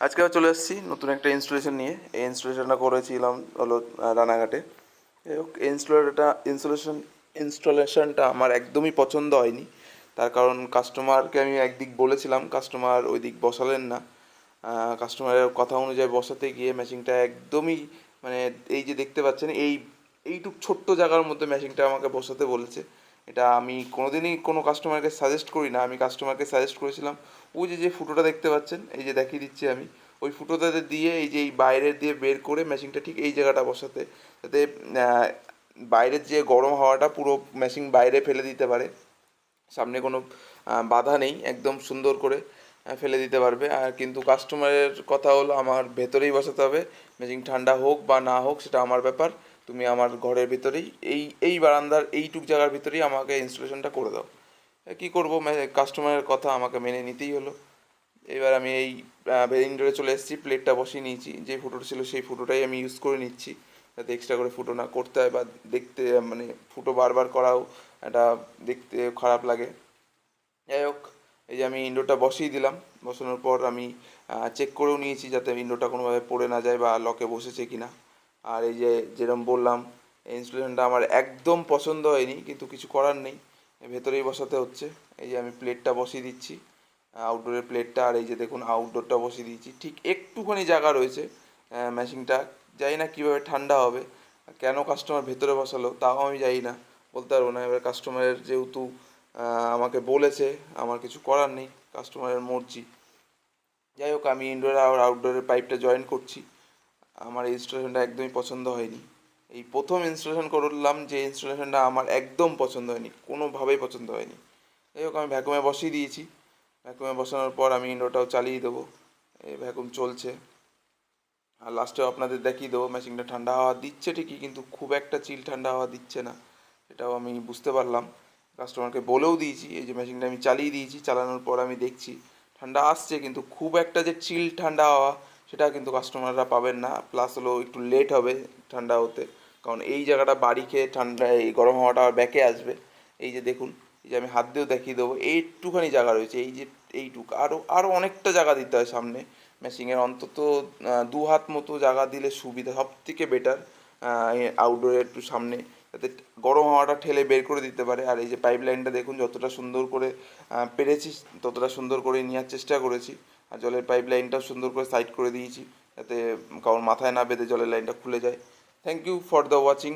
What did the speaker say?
আজকে আবার চলে এসেছি নতুন একটা ইনস্টলেশন নিয়ে। এই ইনস্টলেশনটা করেছিলাম হলো রানাঘাটে। হোক ইনস্টলেটা ইনস্টলেশন ইনস্টলেশনটা আমার একদমই পছন্দ হয়নি। তার কারণ কাস্টমারকে আমি একদিক বলেছিলাম কাস্টমার ওই দিক বসালেন না। কাস্টমারের কথা অনুযায়ী বসাতে গিয়ে ম্যাচিংটা একদমই মানে এই যে দেখতে পাচ্ছেন, এই এইটুক ছোট্ট জায়গার মধ্যে ম্যাচিংটা আমাকে বসাতে বলেছে। এটা আমি কোনোদিনই কোনো কাস্টমারকে সাজেস্ট করি না। আমি কাস্টমারকে সাজেস্ট করেছিলাম। ওই যে যে ফুটোটা দেখতে পাচ্ছেন, এই যে দেখিয়ে দিচ্ছি আমি। ওই ফুটোটাতে দিয়ে এই যে, এই বাইরের দিয়ে বের করে ম্যাচিংটা ঠিক এই জায়গাটা বসাতে। যাতে বাইরের যে গরম হাওয়াটা পুরো মেশিন বাইরে ফেলে দিতে পারে। সামনে কোনো বাধা নেই, একদম সুন্দর করে ফেলে দিতে পারবে। আর কিন্তু কাস্টমারের কথা হলো, আমার ভেতরেই বসাতে হবে। মেশিন ঠান্ডা হোক বা না হোক, সেটা আমার ব্যাপার। তুমি আমার ঘরের ভিতরেই, এই এই বারান্দার, এইটুক জায়গার ভিতরেই আমাকে ইনস্টলেশনটা করে দাও। কী করব? কাস্টমারের কথা আমাকে মেনে নিতেই হলো। এবার আমি এই ইনডোরে চলে এসেছি প্লেটটা বসিয়ে নিয়েছি। যে ফুটোটা ছিল সেই ফুটোটাই আমি ইউজ করে নিচ্ছি। যাতে এক্সট্রা করে ফুটো না করতে হয় বা দেখতে মানে ফুটো বারবার করাও এটা দেখতে খারাপ লাগে। যাই হোক, এই যে আমি ইন্ডোরটা বসিয়ে দিলাম। বসানোর পর আমি চেক করেও নিয়েছি যাতে ইন্ডোরটা কোনোভাবে পড়ে না যায় বা লকে বসেছে কিনা। আর এই যে যেরকম বললাম এই ইনস্টলেশনটা আমার একদম পছন্দ হয়নি, কিন্তু কিছু করার নেই। ভেতরেই বসাতে হচ্ছে। এই যে আমি প্লেটটা বসিয়ে দিচ্ছি। আউটডোরের প্লেটটা আর এই যে দেখুন আউটডোরটা বসিয়ে দিয়েছি। ঠিক একটুখানি জায়গা রয়েছে মেশিনটা জানি না কীভাবে ঠান্ডা হবে, কেন কাস্টমার ভেতরে বসালো, তাও আমি জানি না। বলতে পারব না। এবার কাস্টমারের যেহেতু আমাকে বলেছে, আমার কিছু করার নেই কাস্টমারের মর্জি। যাই হোক, আমি ইনডোর আর আউটডোরের পাইপটা জয়েন করছি। আমার ইনস্টলেশনটা একদমই পছন্দ হয়নি। এই প্রথম ইনস্টলেশন করলাম যে ইনস্টলেশনটা আমার একদম পছন্দ হয়নি, কোনোভাবেই পছন্দ হয়নি। যাই হোক, আমি ভ্যাকুমে বসিয়ে দিয়েছি। ভ্যাকুমে বসানোর পর আমি ইনডোরটাও চালিয়ে দেবো। এই ভ্যাকুম চলছে। আর লাস্টেও আপনাদের দেখিয়ে দেবো মেশিনটা ঠান্ডা হাওয়া দিচ্ছে ঠিকই, কিন্তু খুব একটা চিল ঠান্ডা হাওয়া দিচ্ছে না। সেটাও আমি বুঝতে পারলাম। কাস্টমারকে বলেও দিয়েছি, এই যে মেশিনটা আমি চালিয়ে দিয়েছি, চালানোর পর আমি দেখছি, ঠান্ডা আসছে, কিন্তু খুব একটা যে চিল ঠান্ডা হাওয়া সেটা কিন্তু কাস্টমাররা পাবেন না। প্লাস হলো একটু লেট হবে ঠান্ডা হতে। কারণ এই জায়গাটা বাড়ি খেয়ে ঠান্ডা এই গরম হাওয়াটা আবার ব্যাকে আসবে। এই যে দেখুন, এই যে আমি হাত দিয়েও দেখিয়ে দেবো, এইটুখানি জায়গা রয়েছে, এই যে এইটুকু। আরও আরও অনেকটা জায়গা দিতে হয় সামনে। মেশিনের অন্তত দু হাত মতো জায়গা দিলে সুবিধা সব থেকে বেটার আউটডোরে একটু সামনে। যাতে গরম হাওয়াটা ঠেলে বের করে দিতে পারে। আর এই যে পাইপ লাইনটা দেখুন, যতটা সুন্দর করে পেরেছি, ততটা সুন্দর করে নেওয়ার চেষ্টা করেছি। আর জলের পাইপ লাইনটাও সুন্দর করে সাইড করে দিয়েছি, যাতে কারোর মাথায় না বেঁধে জলের লাইনটা খুলে যায়। Thank you for the watching